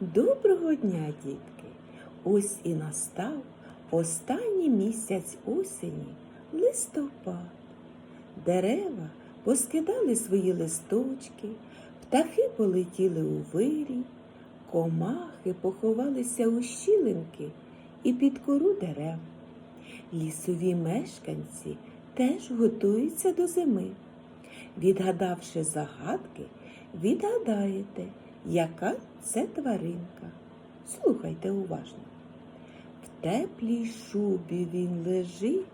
Доброго дня, дітки! Ось і настав останній місяць осені листопад. Дерева поскидали свої листочки, птахи полетіли у вирій, комахи поховалися у щілинки і під кору дерев. Лісові мешканці теж готуються до зими. Відгадавши загадки, відгадаєте, яка це тваринка. Слухайте уважно. В теплій шубі він лежить,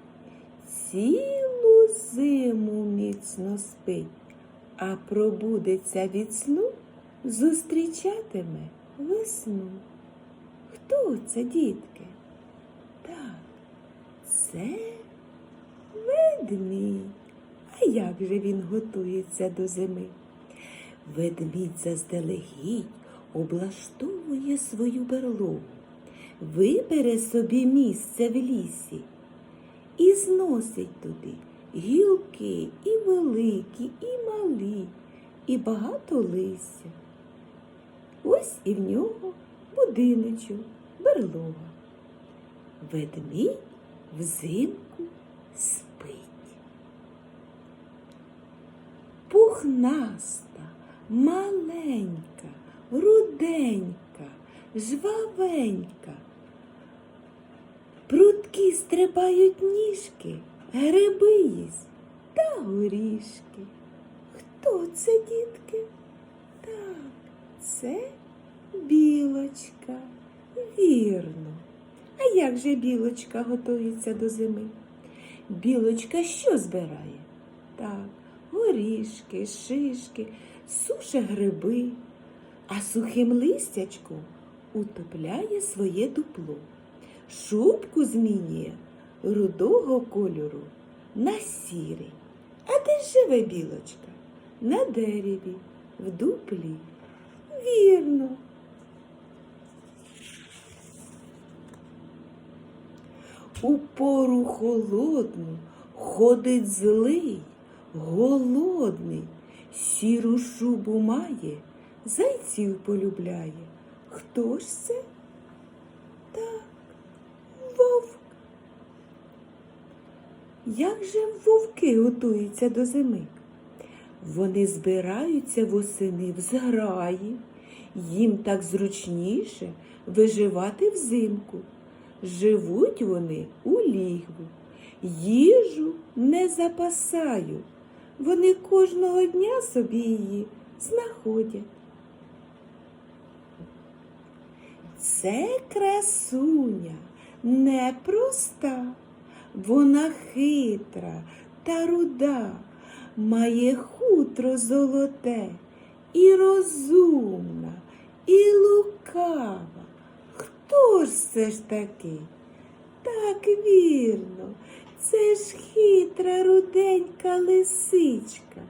цілу зиму міцно спить, а пробудеться від сну, зустрічатиме весну. Хто це, дітки? Так, це ведмідь. А як же він готується до зими? Ведмідь заздалегідь облаштовує свою берлогу, вибере собі місце в лісі і зносить туди гілки і великі, і малі, і багато листя. Ось і в нього будиночок, берлога. Ведмідь взимку спить. Пухнаста, маленька, руденька, жвавенька. Прудкі стрибають ніжки, гриби їсть та горішки. Хто це, дітки? Так, це білочка. Вірно. А як же білочка готується до зими? Білочка що збирає? Так, горішки, шишки, суше гриби, а сухим листячком утопляє своє дупло. Шубку змінює рудого кольору на сірий. А де живе білочка? На дереві, в дуплі. Вірно. У пору холодну ходить злий, голодний, сіру шубу має, зайців полюбляє. Хто ж це? Так, вовк. Як же вовки готуються до зими? Вони збираються восени в зграї, їм так зручніше виживати взимку. Живуть вони у лігву, їжу не запасають. Вони кожного дня собі її знаходять. Це красуня непроста, вона хитра та руда, має хутро золоте і розумна, і лукава. Хто ж це ж такий? Так вірно, це ж хитра руденька лисичка.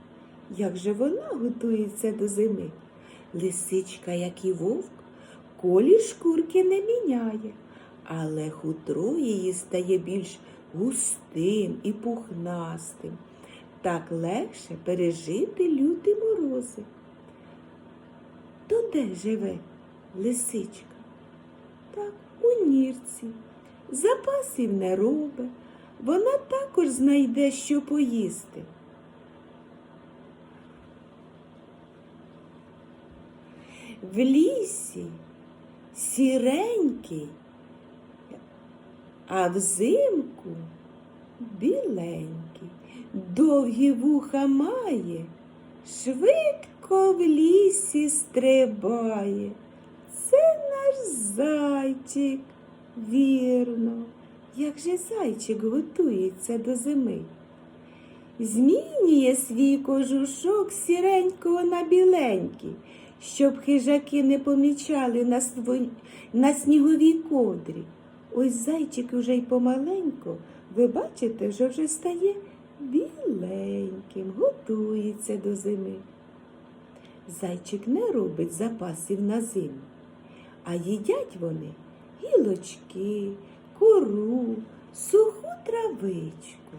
Як же вона готується до зими? Лисичка, як і вовк, колір шкурки не міняє, але хутро її стає більш густим і пухнастим. Так легше пережити люті морози. То де живе лисичка? Так, у нірці. Запасів не робить. Вона також знайде, що поїсти. В лісі сіренький, а взимку біленький, довгі вуха має, швидко в лісі стрибає. Це наш зайчик, вірно. Як же зайчик готується до зими? Змінює свій кожушок сіренького на біленький, щоб хижаки не помічали на, свої, на сніговій кодрі. Ось зайчик уже й помаленьку, ви бачите, що вже стає біленьким, готується до зими. Зайчик не робить запасів на зиму, а їдять вони гілочки, кору, суху травичку.